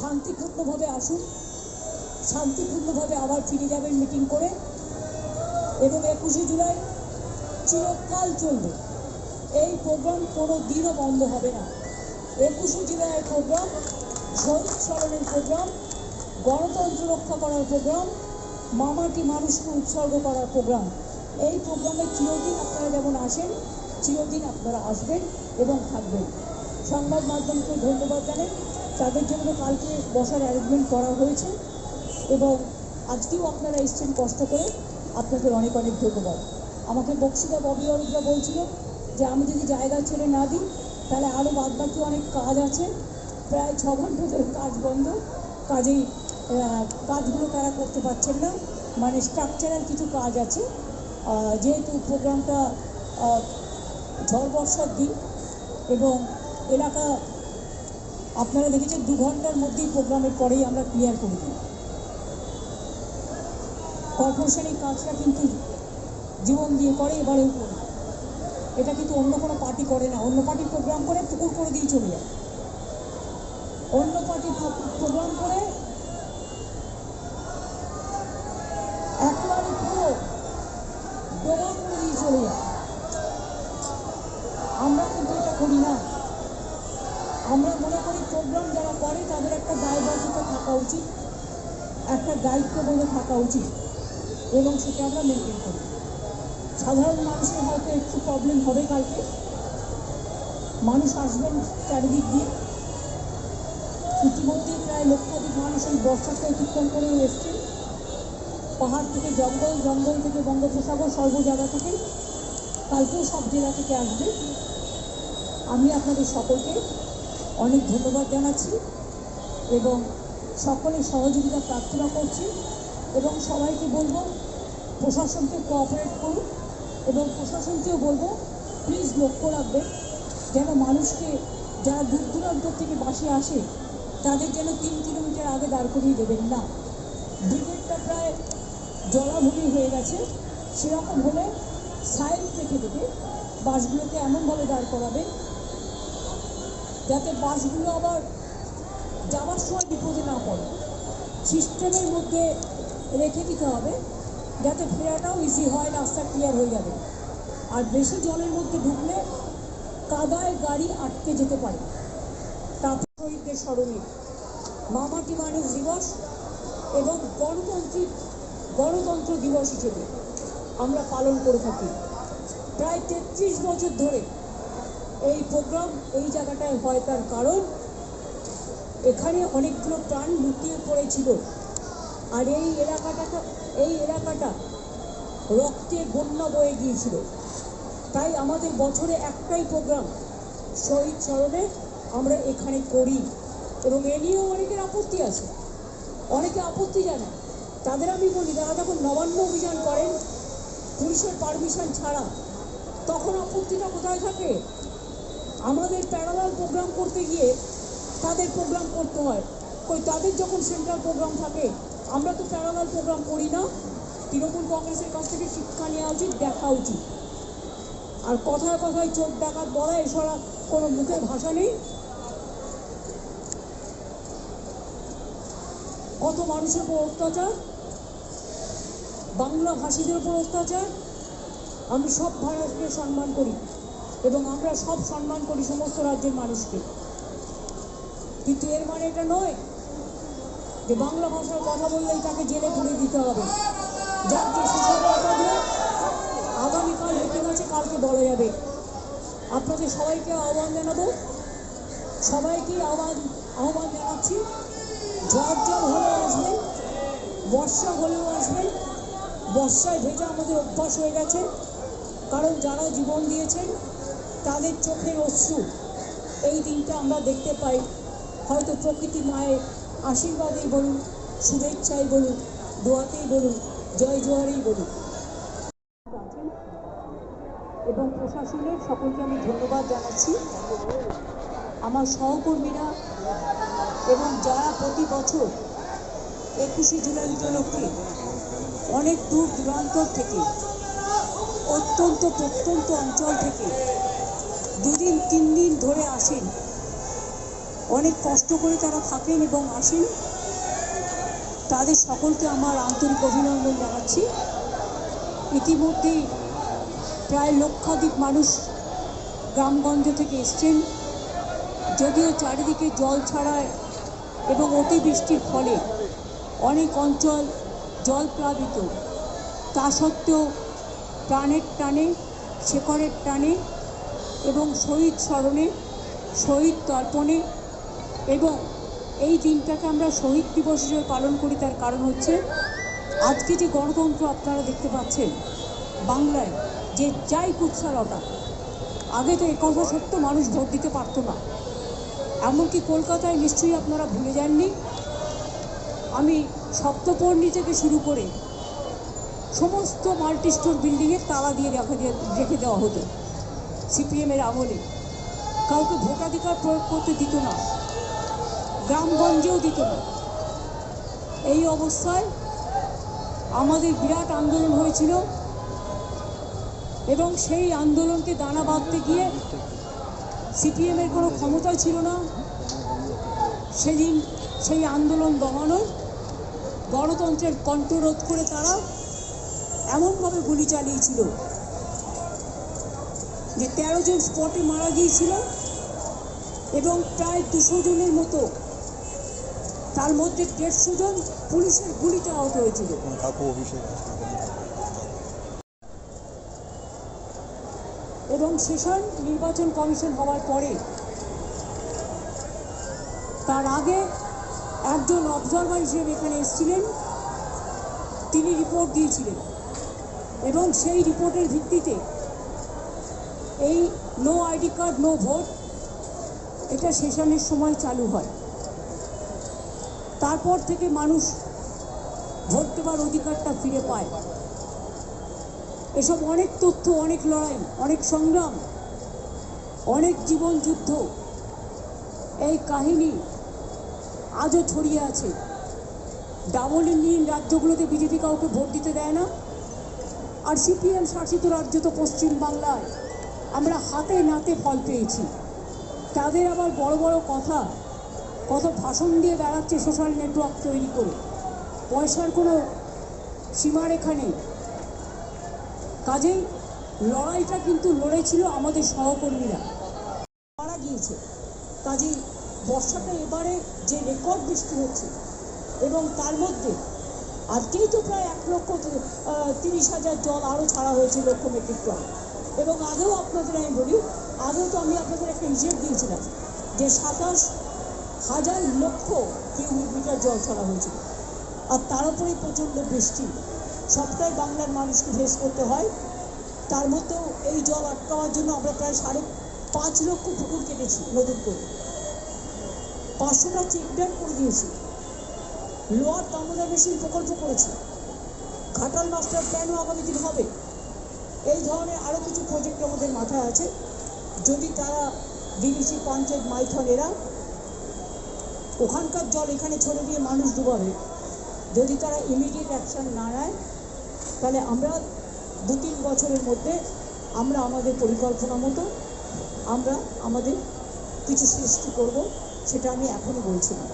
শান্তিপূর্ণভাবে আসুন। শান্তিপূর্ণভাবে আবার ফিরে যাবেন মিটিং করে। এবং একুশে জুলাই চিরকাল চলবে। এই প্রোগ্রাম কোনো দিনও বন্ধ হবে না। একুশে জুলাইয়ের প্রোগ্রাম শহীদ স্মরণের প্রোগ্রাম গণতন্ত্র রক্ষা করার প্রোগ্রাম মামাটি মানুষকে উৎসর্গ করার প্রোগ্রাম এই প্রোগ্রামে চিরদিন আপনারা যেমন আসেন, চিরদিন আপনারা আসবেন এবং থাকবেন। সংবাদ মাধ্যমকে ধন্যবাদ জানাই। তাদের জন্য কালকে বসার অ্যারেঞ্জমেন্ট করা হয়েছে এবং আজকেও আপনারা এসছেন কষ্ট করে। আপনাদের অনেক অনেক ধন্যবাদ। আমাকে বক্সিদা ববি অরুদ্রা বলছিল যে, আমি যদি জায়গা ছেড়ে না দিই, তাহলে আরও বাদবাকি অনেক কাজ আছে। প্রায় ছ ঘণ্টা ধরে কাজ বন্ধ। কাজেই কাজগুলো তারা করতে পারছেন না। মানে স্ট্রাকচারাল কিছু কাজ আছে। যেহেতু প্রোগ্রামটা ঝড় বর্ষার দিন এবং এলাকা আপনারা দেখেছেন, দু ঘণ্টার মধ্যেই প্রোগ্রামের পরেই আমরা ক্লিয়ার করে দিই। কর্পোরেশনের কাজটা কিন্তু জীবন দিয়ে করে, এবারেও করে। এটা কিন্তু অন্য কোনো পার্টি করে না। অন্য পার্টি প্রোগ্রাম করে, পুকুর করে দিয়ে চলে যায়। অন্য পার্টি প্রোগ্রাম করে একবারে পুরো ডোবা করে দিয়ে চলে যায় আমরা কিন্তু এটা করি না আমরা মনে করি প্রোগ্রাম যারা করে তাদের একটা দায়বদ্ধতা থাকা উচিত, একটা দায়িত্ববোধ থাকা উচিত, এবং সেটা আমরা মেনটেন করি। সাধারণ মানুষের হয়তো একটু প্রবলেম হবে কালকে। মানুষ আসবেন চারিদিক দিয়ে। ইতিমধ্যেই প্রায় লক্ষাধিক মানুষ এই বর্ষাকে অতিক্রম করে এসছেন পাহাড় থেকে জঙ্গল জঙ্গল থেকে বঙ্গোপসাগর সর্ব জায়গা থেকে। কালকেও সব জেলা থেকে আসবে। আমি আপনাদের সকলকে অনেক ধন্যবাদ জানাচ্ছি, এবং সকলের সহযোগিতা প্রার্থনা করছি এবং সবাইকে বলব প্রশাসনকে কোঅপারেট করুন এবং প্রশাসনকেও বলব প্লিজ লক্ষ্য রাখবেন যেন মানুষকে যারা দূর দূরান্ত থেকে বাসে আসে, তাদের যেন তিন কিলোমিটার আগে দাঁড় করিয়ে দেবেন না। ব্রিগেডটা প্রায় জলাভূমি হয়ে গেছে, সেরকম হলে সাইড রেখে দেবে, বাসগুলোকে এমনভাবে দাঁড় করাবে, যাতে বাসগুলো আবার যাওয়ার সময় বিপদে না পড়ে সিস্টেমের মধ্যে রেখে দিতে হবে, যাতে ফেরাটাও ইজি হয়, রাস্তা ক্লিয়ার হয়ে যাবে। আর বেশি জলের মধ্যে ঢুকলে কাদায় গাড়ি আটকে যেতে পারে। তারপর শহীদদের স্মরণে মামাটি মানুষ দিবস এবং গণতান্ত্রিক গণতন্ত্র দিবস হিসেবে আমরা পালন করে থাকি। প্রায় তেত্রিশ বছর ধরে এই প্রোগ্রাম এই জায়গাটায় হয় তার কারণ এখানে অনেকগুলো প্রাণ লুকিয়ে পড়েছিল। আর এই এলাকাটা এই এলাকাটা রক্তে বন্যা বয়ে গিয়েছিল। তাই আমাদের বছরে একটাই প্রোগ্রাম, শহীদ স্মরণে আমরা এখানে করি। এবং এ নিয়েও অনেকের আপত্তি আছে। অনেকে আপত্তি জানায়। তাদের আমি বলি তারা যখন নবান্ন অভিযান করেন, পুলিশের পারমিশন ছাড়া, তখন আপত্তিটা কোথায় থাকে? আমাদের প্যারালাল প্রোগ্রাম করতে গিয়ে তাদের প্রোগ্রাম করতে হয়। কই, তাদের যখন সেন্ট্রাল প্রোগ্রাম থাকে, আমরা তো প্যারালাল প্রোগ্রাম করি না। তৃণমূল কংগ্রেসের কাছ থেকে শিক্ষা নেওয়া উচিত, দেখা উচিত। আর কথায় কথায় চোখ ডাকাত বলা, এছাড়া কোনো মুখের ভাষা নেই। কত মানুষের উপর অত্যাচার, বাংলা ভাষীদের উপর অত্যাচার। আমি সব ভারতকে সম্মান করি, এবং আমরা সব সম্মান করি সমস্ত রাজ্যের মানুষকে। কিন্তু এর মানে এটা নয় যে বাংলা ভাষার কথা বললেই তাকে জেলে পুরে দিতে হবে। যার যে আগামীকাল মিটিং আছে কালকে বলা যাবে। আপনাদের সবাইকে আহ্বান জানাব। সবাইকে আহ্বান আহ্বান জানাচ্ছি, ঝড় জল হলেও আসবেন বর্ষা হলেও আসবেন বর্ষায় ভেজা আমাদের অভ্যাস হয়ে গেছে। কারণ যারা জীবন দিয়েছেন, তাদের চোখের অশ্রু এই দিনটা আমরা দেখতে পাই। হয়তো প্রকৃতি মায়ের আশীর্বাদেই বলুন, শুভেচ্ছাই বলুন, দোয়াতেই বলুন, জয় জোয়ারেই বলুন। এবং প্রশাসনের সকলকে আমি ধন্যবাদ জানাচ্ছি। আমার সহকর্মীরা এবং যারা প্রতি বছর একুশে জুলাই উপলক্ষে অনেক দূর দূরান্ত থেকে, অত্যন্ত প্রত্যন্ত অঞ্চল থেকে দুদিন, তিন দিন ধরে আসেন অনেক কষ্ট করে তারা থাকেন এবং আসেন। তাদের সকলকে আমার আন্তরিক অভিনন্দন জানাচ্ছি। ইতিমধ্যেই প্রায় লক্ষাধিক মানুষ গ্রামগঞ্জ থেকে এসছেন। যদিও চারিদিকে জল ছাড়ায় এবং অতিবৃষ্টির ফলে অনেক অঞ্চল জলপ্লাবিত তা সত্ত্বেও প্রাণের টানে শেখরের টানে এবং শহীদ স্মরণে, শহীদ তর্পণে এবং এই দিনটাকে আমরা শহীদ দিবস হিসেবে পালন করি, তার কারণ হচ্ছে আজকে যে গণতন্ত্র আপনারা দেখতে পাচ্ছেন, বাংলায় যে যাই কুৎসারতা আগে তো একথা সত্য মানুষ ভোট দিতে পারতো না। এমনকি কলকাতায় নিশ্চয়ই আপনারা ভুলে যাননি, আমি সপ্তপর্ণি থেকে শুরু করে সমস্ত মাল্টি স্টোর বিল্ডিংয়ের তালা দিয়ে রেখে দিয়ে, রেখে দেওয়া হতো, সিপিএমের আমলে। কাউকে ভোটাধিকার প্রয়োগ করতে দিত না। গ্রামগঞ্জেও দিত না এই অবস্থায় আমাদের বিরাট আন্দোলন হয়েছিল এবং সেই আন্দোলনকে দানা বাঁধতে গিয়ে সিপিএমের কোনো ক্ষমতা ছিল না। সেদিন সেই আন্দোলন দমানোর গণতন্ত্রের কণ্ঠরোধ করে তারা এমনভাবে গুলি চালিয়েছিল যে তেরো জন স্পটে মারা গিয়েছিল এবং প্রায় দুশো জনের মতো তার মধ্যে দেড়শো জন পুলিশের গুলিতে আহত হয়েছিল। এবং সেশন নির্বাচন কমিশন হওয়ার পরে তার আগে একজন অবজারভার হিসেবে এখানে এসেছিলেন। তিনি রিপোর্ট দিয়েছিলেন এবং সেই রিপোর্টের ভিত্তিতে এই no ID card no vote এটা সেশনের সময় চালু হয়। তারপর থেকে মানুষ ভোট দেওয়ার অধিকারটা ফিরে পায়। এসব অনেক তথ্য, অনেক লড়াই, অনেক সংগ্রাম, অনেক জীবন যুদ্ধ, এই কাহিনী আজও ছড়িয়ে আছে। ডাবল ইঞ্জিন রাজ্যগুলোতে বিজেপি কাউকে ভোট দিতে দেয় না। আর সিপিএম শাসিত রাজ্য তো পশ্চিমবাংলায়। আমরা হাতে নাতে ফল পেয়েছি। তাদের আবার বড় বড় কথা কত ভাষণ দিয়ে বেড়াচ্ছে সোশ্যাল নেটওয়ার্ক তৈরি করে। পয়সার কোনো সীমারেখা নেই। কাজেই লড়াইটা কিন্তু লড়েছিল আমাদের সহকর্মীরা। মারা গিয়েছে। কাজেই বর্ষাটা এবারে যে রেকর্ড বৃষ্টি হচ্ছে এবং তার মধ্যে আজকেই তো প্রায় এক লক্ষ তিরিশ হাজার জল আরও ছাড়া হয়েছে লক্ষ মেট্রিক টন এবং আগেও আপনাদের আমি বলি, আগেও তো আমি আপনাদের একটা হিসেব দিয়েছিলাম যে সাতাশ হাজার লক্ষ কিউবিক মিটার জল ছাড়া হয়েছিল। আর তার উপরেই প্রচণ্ড বৃষ্টি। সবটাই বাংলার মানুষকে ফেস করতে হয়। তার মধ্যেও এই জল আটকাওয়ার জন্য আমরা প্রায় সাড়ে পাঁচ লক্ষ পুকুর কেটেছি নতুন করে পাঁচশোটা চেক ড্যাম করে দিয়েছি। লোয়ার দামোদর মেশিন প্রকল্প করেছি। ঘাটাল মাস্টার প্ল্যানও আগামী দিন হবে। এই ধরনের আরও কিছু প্রজেক্ট আমাদের মাথায় আছে। যদি তারা ডিবিসি পঞ্চায়েত মাইথন এরা ওখানকার জল এখানে ছড়ে দিয়ে মানুষ ডুবাবে। যদি তারা ইমিডিয়েট অ্যাকশন না নেয়, তাহলে আমরা দু তিন বছরের মধ্যে আমরা আমাদের পরিকল্পনা মতো আমরা আমাদের কিছু সৃষ্টি করব, সেটা আমি এখনই বলছি না।